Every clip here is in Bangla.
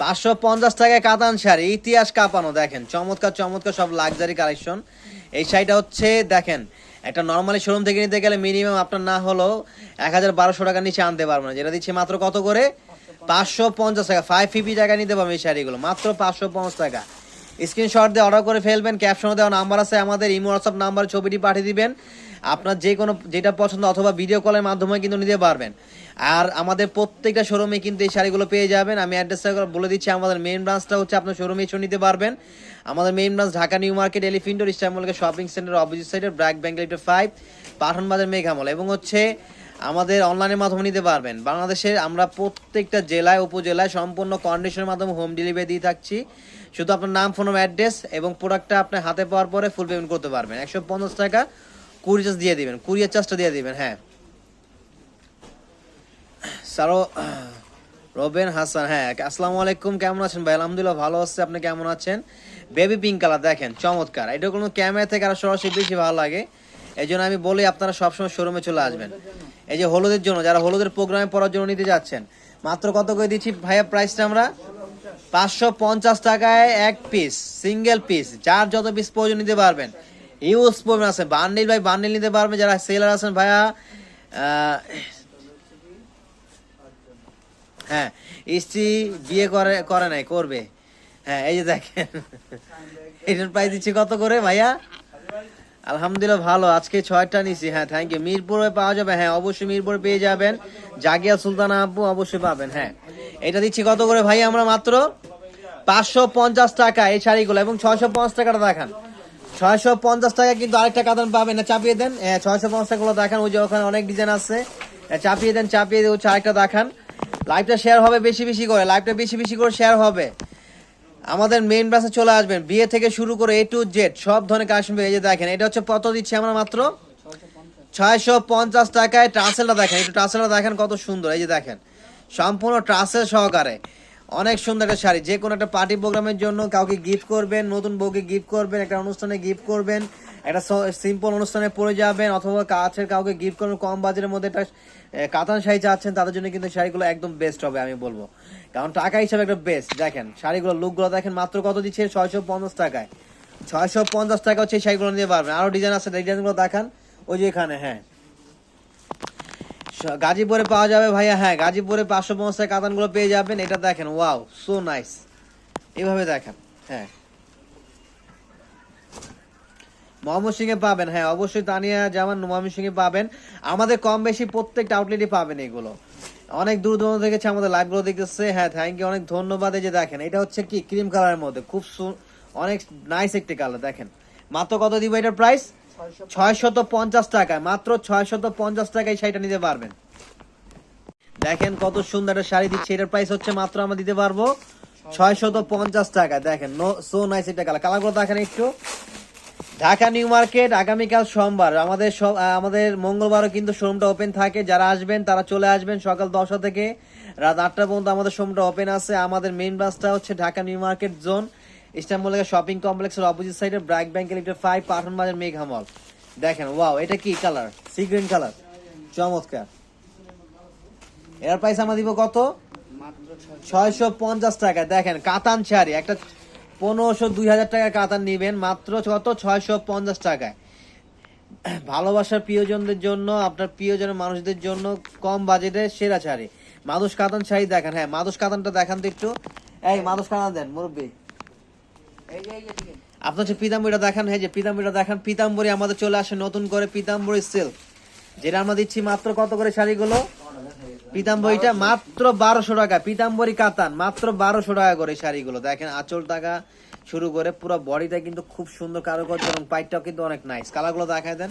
পাঁচশো পঞ্চাশ টাকায় কাতান শাড়ি, ইতিহাস কাঁপানো, দেখেন, চমৎকার চমৎকার সব লাক্সারি কালেকশন এই শাড়িটা হচ্ছে, দেখেন, একটা নর্মালি শোরুম থেকে নিতে গেলে মিনিমাম আপনার না হলেও এক হাজার বারোশো টাকার নিচে আনতে পারব না। যেটা দিচ্ছে মাত্র কত করে? পাঁচশো পঞ্চাশ টাকা ফাইভ ফিফটি টাকা নিতে পারবেন এই শাড়িগুলো, মাত্র পাঁচশো পঞ্চাশ টাকা। স্ক্রিনশট দিয়ে অর্ডার করে ফেলবেন ক্যাপশনে দেওয়া নাম্বার আছে আমাদের, ইমো হোয়াটসঅ্যাপ নাম্বার ছবিটি পাঠিয়ে দিবেন। আপনার যে কোনো যেটা পছন্দ অথবা ভিডিও কলের মাধ্যমে কিন্তু নিতে পারবেন। আর আমাদের প্রত্যেকটা শোরুমে কিন্তু এই শাড়িগুলো পেয়ে যাবেন। আমি অ্যাড্রেসটা বলে দিচ্ছি, আমাদের মেইন ব্রাঞ্চটা হচ্ছে আপনার শোরুমে এসে নিতে পারবেন। আমাদের main branch Dhaka new market এলিফিন্ডোর ইস্টামলকে শপিং সেন্টার অপোজিট সাইডে ব্র্যাক লিফটে ফাইভ পাঠন বাজার মেঘামল এবং হচ্ছে আমাদের অনলাইনের মাধ্যমে নিতে পারবেন। বাংলাদেশের আমরা প্রত্যেকটা জেলায়, উপজেলায় সম্পূর্ণ কন্ডিশনের মাধ্যমে হোম ডেলিভারি দিয়ে থাকছি। শুধু আপনার নাম ফোন অ্যাড্রেস এবং প্রোডাক্টটা আপনার হাতে পাওয়ার পরে ফুল পেমেন্ট করতে পারবেন। একশো পঞ্চাশ টাকা কুড়ি চার্জ দিয়ে দিবেন। কুড়িয়ার চার্জটা দিয়ে দিবেন হ্যাঁ। সারো, রবেন হাসান হ্যাঁ আসসালামু আলাইকুম, কেমন আছেন ভাই? আলহামদুলিল্লাহ ভালো আছে, আপনি কেমন আছেন? বেবি পিঙ্ক কালার দেখেন, চমৎকার। এটা কোনো ক্যামেরা থেকে আরও সরাসরি বেশি ভালো লাগে। এই জন্য আমি বলি আপনারা সবসময় শোরুমে চলে আসবেন। এই যে হলুদের জন্য, যারা হলুদের প্রোগ্রামে পড়ার জন্য নিতে যাচ্ছেন, মাত্র কত করে দিচ্ছি ভাইয়া প্রাইসটা আমরা? পাঁচশো পঞ্চাশ টাকায় এক পিস সিঙ্গেল পিস যার যত পিস প্রয়োজন নিতে পারবেন। ইউজ পরিমাণ আছে বান্ডিল ভাই বান্ডিল নিতে পারবেন, যারা সেলার আছেন ভাইয়া হ্যাঁ স্ত্রী বিয়ে করে করে নাই করবে। হ্যাঁ এই যে দেখেন। এটার প্রাইস দিচ্ছি কত করে ভাইয়া? আলহামদুলিল্লাহ ভালো আজকে ছয়টা নিছি। হ্যাঁ থ্যাংক ইউ মিরপুরে পাওয়া যাবে হ্যাঁ অবশ্যই মিরপুরে পেয়ে যাবেন। জাগিয়া সুলতানা আপু অবশ্যই পাবেন হ্যাঁ। এটা দিচ্ছি কত করে ভাই আমরা মাত্র? পাঁচশো পঞ্চাশ টাকা এই শাড়িগুলো এবং ছয়শো পঞ্চাশ টাকাটা দেখান। ছয়শো পঞ্চাশ টাকা কিন্তু আরেকটা কাতান পাবেন। না চাপিয়ে দেন। হ্যাঁ ছয়শো পঞ্চাশ টাকাগুলো দেখান। ওই যে ওখানে অনেক ডিজাইন আছে। হ্যাঁ, চাপিয়ে দেন চাপিয়ে দিয়ে হচ্ছে আরেকটা দেখান। লাইভটা শেয়ার হবে বেশি বেশি করে লাইভটা বেশি বেশি করে শেয়ার হবে। আমাদের মেইন ব্রাসে চলে আসবেন, বিয়ে থেকে শুরু করে এ টু জেড সব ধরনের কালেকশন এই যে দেখেন। এটা হচ্ছে কত দিচ্ছি আমরা মাত্র। ছয়শো পঞ্চাশ টাকায় ট্রান্সেলটা দেখেন, একটু ট্রান্সেলটা দেখেন কত সুন্দর, এই যে দেখেন। সম্পূর্ণ ট্রান্সেল সহকারে। অনেক সুন্দর একটা শাড়ি, যে কোনো একটা পার্টি প্রোগ্রামের জন্য কাউকে গিফট করবেন, নতুন বউকে গিফট করবেন, একটা অনুষ্ঠানে গিফট করবেন। একটা সিম্পল অনুষ্ঠানে পরে যাবেন অথবা কাছের কাউকে গিফট করবেন কম বাজেটের মধ্যে একটা কাতান শাড়ি চাচ্ছেন, তাদের জন্য কিন্তু শাড়িগুলো একদম বেস্ট হবে, আমি বলব। কারণ টাকা হিসাবে একটা বেস্ট দেখেন শাড়িগুলো লুকগুলো দেখেন, মাত্র কত দিচ্ছে? ছয়শো পঞ্চাশ টাকায়। ছয়শো পঞ্চাশ টাকা হচ্ছে শাড়িগুলো নিতে পারবেন। আরও ডিজাইন আছে ডিজাইনগুলো দেখান, ওই যে এখানে হ্যাঁ। গাজীপুরে পাওয়া যাবে ভাইয়া হ্যাঁ গাজীপুরে পাঁচশো পঞ্চাশ কাতানগুলো পেয়ে যাবেন, এটা দেখেন ওয়াও সো নাইস এইভাবে দেখেন হ্যাঁ। ময়মনসিংহে পাবেন। হ্যাঁ অবশ্যই পাবেন। আমাদের কম বেশি প্রত্যেকটা আউটলেটই পাবেন এগুলো। অনেক দূর আমাদের লাইভগুলো দেখতেছে। হ্যাঁ থ্যাংক ইউ অনেক ধন্যবাদ। যে দেখেন, এটা হচ্ছে কি? ক্রিম কালারের মধ্যে। খুব অনেক নাইস একটি কালার দেখেন। মাত্র কত দিব এটার প্রাইস ছয়শত পঞ্চাশ টাকায়। মাত্র ছয়শত পঞ্চাশ টাকায় শাড়িটা নিতে পারবেন। দেখেন কত সুন্দর একটা শাড়ি দিচ্ছে। এটার প্রাইস হচ্ছে মাত্র আমরা দিতে পারব ছয়শত পঞ্চাশ টাকা দেখেন নো সো নাইস একটা কালার কালারগুলো দেখেন একটু। ঢাকা নিউ মার্কেট আগামীকাল সোমবার। আমাদের সব আমাদের মঙ্গলবারও কিন্তু শোরুমটা ওপেন থাকে। যারা আসবেন তারা চলে আসবেন সকাল দশটা থেকে। রাত আটটা পর্যন্ত আমাদের শোরুমটা ওপেন আছে। আমাদের মেন ব্রাঞ্চটা হচ্ছে Dhaka new market zone Istanbul shopping কমপ্লেক্সের অপোজিট সাইডে ব্র্যাক ব্যাংক লিফটের ফাইভ পাঠন বাজার মেঘা মল দেখেন ওয়াও এটা কি কালার সি গ্রিন কালার চমৎকার। এর প্রাইস আমরা দিব কত? ছয়শো পঞ্চাশ টাকা। দেখেন কাতান শাড়ি। একটা পনেরোশো দুই হাজার টাকা কাতান নিবেন, মাত্র কত? ছয়শো পঞ্চাশ টাকায়। ভালোবাসার প্রিয়জনদের জন্য, আপনার প্রিয়জনের মানুষদের জন্য কম বাজেটে সেরা শাড়ি। মাদুস কাতান শাড়ি দেখেন। হ্যাঁ মাদুস কাতানটা দেখান তো একটু। এই, মাদুস কাতান দেন, মুরব্বী। আপনার হচ্ছে পিতাম্বরীটা দেখান। হ্যাঁ যে পিতাম্বরীটা দেখান। পিতাম্বরী আমাদের চলে আসে নতুন করে পিতাম্বরী সেল যেটা আমরা দিচ্ছি মাত্র কত করে শাড়িগুলো? পিতাম্বরীটা মাত্র বারোশো টাকা। পিতাম্বরী কাতান, মাত্র বারোশো টাকা করে শাড়িগুলো। দেখেন আঁচল টাকা শুরু করে পুরো বডিটা কিন্তু খুব সুন্দর কারুকার্য এবং পাইটটাও কিন্তু অনেক নাইস কালারগুলো দেখায় দেন।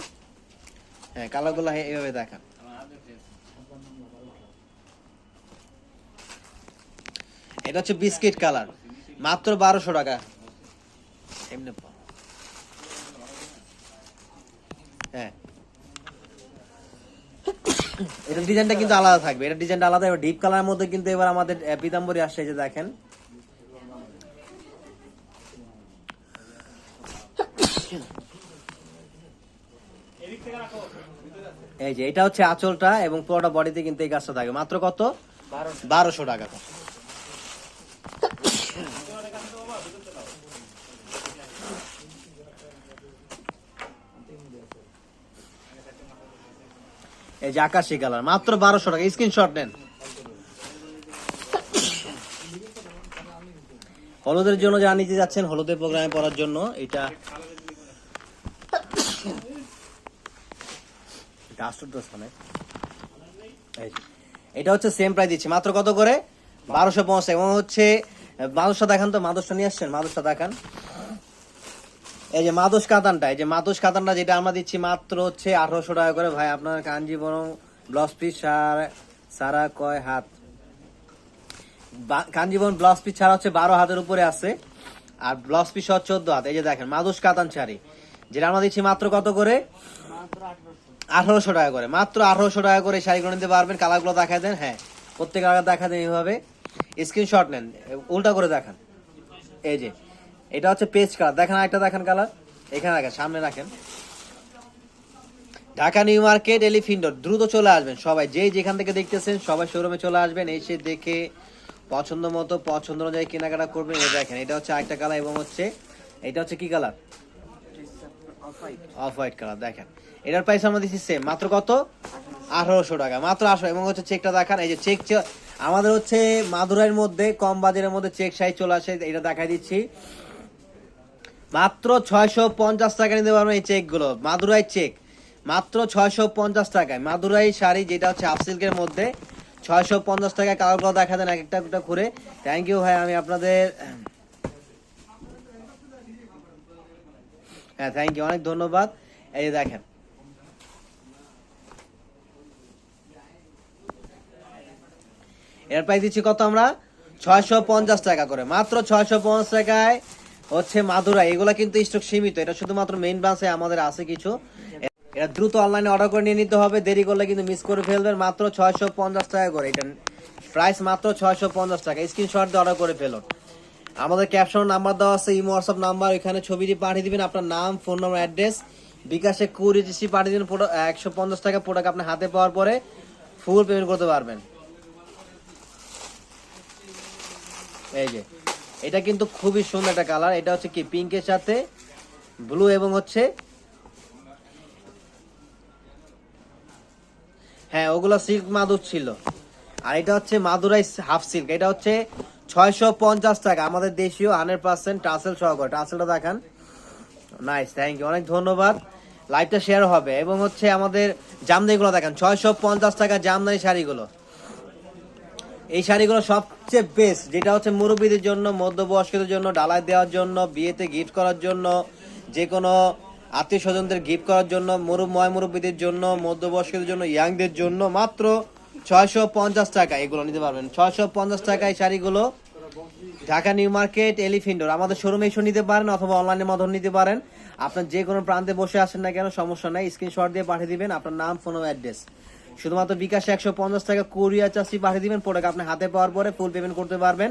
হ্যাঁ কালারগুলো এইভাবে দেখান। এটা হচ্ছে বিস্কিট কালার, মাত্র বারোশো টাকা। এমনি হ্যাঁ। এটার ডিজাইনটা কিন্তু আলাদা থাকবে। এটা ডিজাইনটা আলাদা ডিপ কালারের মধ্যে কিন্তু এবার আমাদের পিতাম্বরি আসছে যে দেখেন। এই যে, এটা হচ্ছে আঁচলটা এবং পুরোটা বডিতে কিন্তু এই গাছটা থাকে মাত্র কত? বারোশো টাকা। এই যে আকাশি কালার, মাত্র বারোশো টাকা। স্ক্রিনশট নেন। হলুদের জন্য যা নিতে যাচ্ছেন, হলুদের প্রোগ্রামে পড়ার জন্য, এটা। এটা হচ্ছে সেম প্রাইস দিচ্ছি, মাত্র কত করে? বারোশো পঞ্চাশ এবং হচ্ছে মাদুসটা দেখান তো মাদুসটা নিয়ে আসছেন মাদুসটা দেখান। এই যে মাদুস কাতানটা এই যে মাদুস কাতানটা যেটা আমরা দিচ্ছি মাত্র হচ্ছে আঠারোশো টাকা করে। ভাই, আপনার কাঞ্জিবরম ব্লাউজ পিস সারা কয় হাত? কাঞ্জিবরম ব্লাউজ পিস ছাড়া হচ্ছে বারো হাতের উপরে আছে। আর ব্লাউজ পিস হচ্ছে চোদ্দ হাত। এই যে দেখেন, মাদুস কাতান শাড়ি। যেটা আমরা দিচ্ছি মাত্র কত করে? আঠারোশো টাকা করে। মাত্র আঠারোশো টাকা করে এই শাড়িগুলো নিতে পারবেন। কালারগুলো দেখা দেন হ্যাঁ। প্রত্যেক কালার দেখা দেন এইভাবে। স্ক্রিনশট নেন, উল্টা করে দেখান। এই যে এটা হচ্ছে পেজ কালার দেখেন একটা দেখেন কালার এখানে রাখেন সামনে রাখেন। ঢাকা নিউ মার্কেট এলিফিন্ডর দ্রুত চলে আসবেন সবাই। যেই যেখান থেকে দেখতেছেন, সবাই শোরুমে চলে আসবেন, এসে দেখে পছন্দ মতো, পছন্দ অনুযায়ী কেনাকাটা করবেন। এই দেখেন, এটা হচ্ছে আরেকটা কালার এবং হচ্ছে, এটা হচ্ছে কি কালার অফ হোয়াইট কালার দেখেন। এটার প্রাইস আমরা দিচ্ছি সেম মাত্র কত? আঠারোশো টাকা। মাত্র আঠারো এবং হচ্ছে চেকটা দেখান, এই যে চেক আমাদের হচ্ছে মাদুরাইয়ের মধ্যে, কম বাজারের মধ্যে চেক সাইজ চলে আসে, এটা দেখাই দিচ্ছি। মাত্র ছয়শো পঞ্চাশ টাকা নিতে পারবেন এই চেকগুলো মাদুরাই চেক। মাত্র ছয়শো পঞ্চাশ টাকায়। মাদুরাই শাড়ি যেটা হচ্ছে হাফ সিল্কের মধ্যে, ছয়শো পঞ্চাশ টাকায় কালারগুলো দেখা দেন এক একটা একটা ঘুরে। থ্যাংক ইউ ভাই, আমি আপনাদের হ্যাঁ থ্যাংক ইউ অনেক ধন্যবাদ। এই দেখেন। এর প্রাইস দিচ্ছি কত আমরা? ছয়শো পঞ্চাশ টাকা করে। মাত্র ছয়শো পঞ্চাশ টাকায় হচ্ছে মাদুরা, এগুলা কিন্তু স্টক সীমিত। এটা শুধুমাত্র মেইন ব্রাঞ্চে আমাদের আছে কিছু। এটা দ্রুত অনলাইনে অর্ডার করে নিয়ে নিতে হবে। দেরি করলে কিন্তু মিস করে ফেলবেন মাত্র ছয়শো পঞ্চাশ টাকা করে। এটা প্রাইস মাত্র ছয়শো পঞ্চাশ টাকা। স্ক্রিনশট দিয়ে অর্ডার করে ফেলুন আমাদের ক্যাপশন নাম্বার দেওয়া আছে ইমো হোয়াটসঅ্যাপ নাম্বার এখানে ছবিটি পাঠিয়ে দিবেন। আপনার নাম ফোন নম্বর অ্যাড্রেস বিকাশে কুড়ি পাঠিয়ে দিন একশো পঞ্চাশ টাকা প্রোডাক্ট আপনার হাতে পাওয়ার পরে ফুল পেমেন্ট করতে পারবেন। এই যে। এটা কিন্তু খুবই সুন্দর একটা কালার। এটা হচ্ছে কি পিঙ্কের সাথে ব্লু এবং হচ্ছে হ্যাঁ ওগুলো সিল্ক মাদুর ছিল। আর এটা হচ্ছে মাদুরাই হাফ সিল্ক এটা হচ্ছে ছয়শো পঞ্চাশ টাকা। আমাদের দেশীয় হান্ড্রেড পার্সেন্ট টাসেল সহকারে। টাসেলটা দেখান। নাইস থ্যাংক ইউ অনেক ধন্যবাদ। লাইভটা শেয়ার হবে। এবং হচ্ছে আমাদের জামদানিগুলো দেখান। ছয়শো পঞ্চাশ টাকা জামদানি শাড়িগুলো। এই শাড়িগুলো সবচেয়ে বেস্ট যেটা হচ্ছে মুরব্বীদের জন্য, মধ্যবয়স্কদের জন্য, ডালাই দেওয়ার জন্য, বিয়েতে গিফট করার জন্য যে কোনো আত্মীয় স্বজনদের গিফট করার জন্য, মুরুব, ময় মুরব্বীদের জন্য, মধ্যবয়স্কদের জন্য ইয়াংদের জন্য, মাত্র ছয়শো পঞ্চাশ টাকা এগুলো নিতে পারবেন। ছয়শো পঞ্চাশ টাকা এই শাড়িগুলো ঢাকা নিউ মার্কেট এলিফিন্ডোর আমাদের শোরুমে এসে নিতে পারেন অথবা অনলাইনের মাধ্যমে নিতে পারেন। আপনার যে কোনো প্রান্তে বসে আসেন না কেন, সমস্যা নাই। স্ক্রিনশট দিয়ে পাঠিয়ে দিবেন, আপনার নাম ফোন অ্যাড্রেস শুধুমাত্র বিকাশে একশো পঞ্চাশ টাকা কুরিয়ার চাষি পাঠিয়ে দিবেন প্রোডাক্ট আপনি হাতে পাওয়ার পরে ফুল পেমেন্ট করতে পারবেন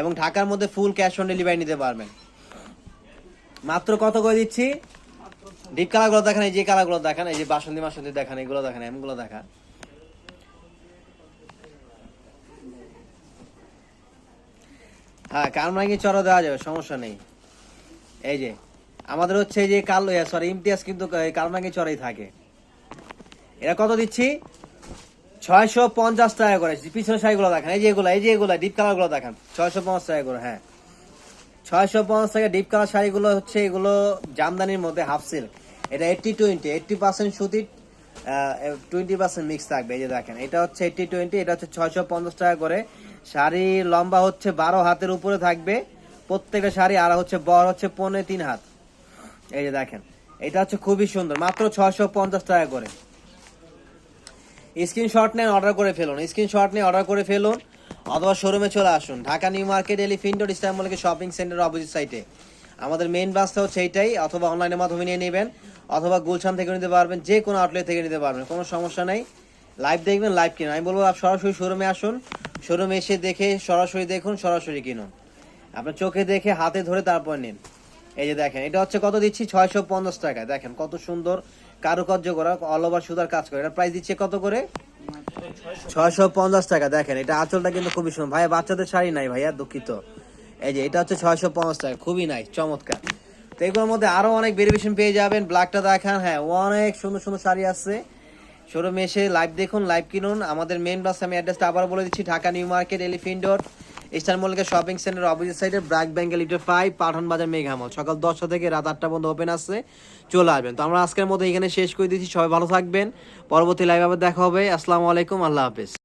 এবং ঢাকার মধ্যে ফুল ক্যাশ অন ডেলিভারি নিতে পারবেন। মাত্র কত করে দিচ্ছি? ডিপ কালারগুলো দেখান, এই যে কালারগুলো দেখান, এই যে বাসন্তী মাসন্তী দেখান, এগুলো দেখান, এমগুলো দেখা হ্যাঁ কারমাঙ্গি চড়া দেওয়া যাবে, সমস্যা নেই। এই যে, আমাদের হচ্ছে যে কাল সরি ইমতিয়াজ কিন্তু কালমাঙ্গি চড়াই থাকে। এরা কত দিচ্ছি? ছয়শো পঞ্চাশ টাকা করে। পিছনে শাড়িগুলো দেখেন, এই যে এগুলো, এই যে এগুলো ডিপ কালারগুলো দেখেন। ছয়শো পঞ্চাশ টাকা করে হ্যাঁ। ছয়শো পঞ্চাশ টাকা ডিপ কালার শাড়িগুলো হচ্ছে এগুলো জামদানির মধ্যে হাফ সিল্ক এটা এইটটি টোয়েন্টি এইটটি পার্সেন্ট সুতির টোয়েন্টি পার্সেন্ট মিক্স থাকবে, এই যে দেখেন। এটা হচ্ছে এইটটি টোয়েন্টি এটা হচ্ছে ছয়শো পঞ্চাশ টাকা করে। শাড়ি লম্বা হচ্ছে বারো হাতের উপরে থাকবে। প্রত্যেকটা শাড়ি আর হচ্ছে বড় হচ্ছে পনেরো তিন হাত। এই যে দেখেন, এটা হচ্ছে খুবই সুন্দর, মাত্র ছয়শো পঞ্চাশ টাকা করে। স্ক্রিনশট নেন অর্ডার করে ফেলুন। স্ক্রিনশট নিয়ে অর্ডার করে ফেলুন, অথবা শোরুমে চলে আসুন। ঢাকা নিউ মার্কেট এলিফিন্ডোর ইস্তাম্বুলকে শপিং সেন্টারের অপোজিট সাইটে আমাদের মেইন বাসটা হচ্ছে এইটাই, অথবা অনলাইনের মাধ্যমে নিয়ে নেবেন, অথবা গুলশান থেকে নিতে পারবেন, যে কোনো আউটলেট থেকে নিতে পারবেন, কোনো সমস্যা নেই। লাইভ দেখবেন লাইভ কিনুন। আমি বলব সরাসরি শোরুমে আসুন শোরুমে এসে দেখে সরাসরি দেখুন, সরাসরি কিনুন। আপনার চোখে দেখে, হাতে ধরে তারপর নিন। এই যে দেখেন, এটা হচ্ছে কত দিচ্ছি? ছয়শো পঞ্চাশ টাকা। দেখেন কত সুন্দর কারুকার্য করা অল ওভার সুতার কাজ করে। এটা প্রাইস দিচ্ছে কত করে? ছয়শো পঞ্চাশ টাকা। দেখেন, এটা আঁচলটা কিন্তু খুবই সুন্দর। ভাইয়া, বাচ্চাদের শাড়ি নাই ভাইয়া, দুঃখিত। এই যে, এটা হচ্ছে ছয়শো পঞ্চাশ টাকা। খুবই নাই চমৎকার। তো এগুলোর মধ্যে আরও অনেক ভেরিয়েশন পেয়ে যাবেন। ব্ল্যাকটা দেখান। হ্যাঁ অনেক সুন্দর সুন্দর শাড়ি আছে। শোরুমে এসে লাইভ দেখুন লাইভ কিনুন। আমাদের মেন ব্রাস আমি অ্যাড্রেসটা আবার বলে দিচ্ছি। Dhaka new market elephant road eastern মল্লিকের শপিং সেন্টার অপোজিট সাইডে ব্র্যাক ব্যাঙ্ক লিটার ফাইভ পাঠান বাজার মেঘামল সকাল দশটা থেকে রাত আটটা পর্যন্ত ওপেন আছে, চলে আসবেন। তো আমরা আজকের মতো এখানে শেষ করে দিচ্ছি সবাই ভালো থাকবেন। পরবর্তী লাইভ আবার দেখা হবে। আসসালামু আলাইকুম, আল্লাহ হাফেজ।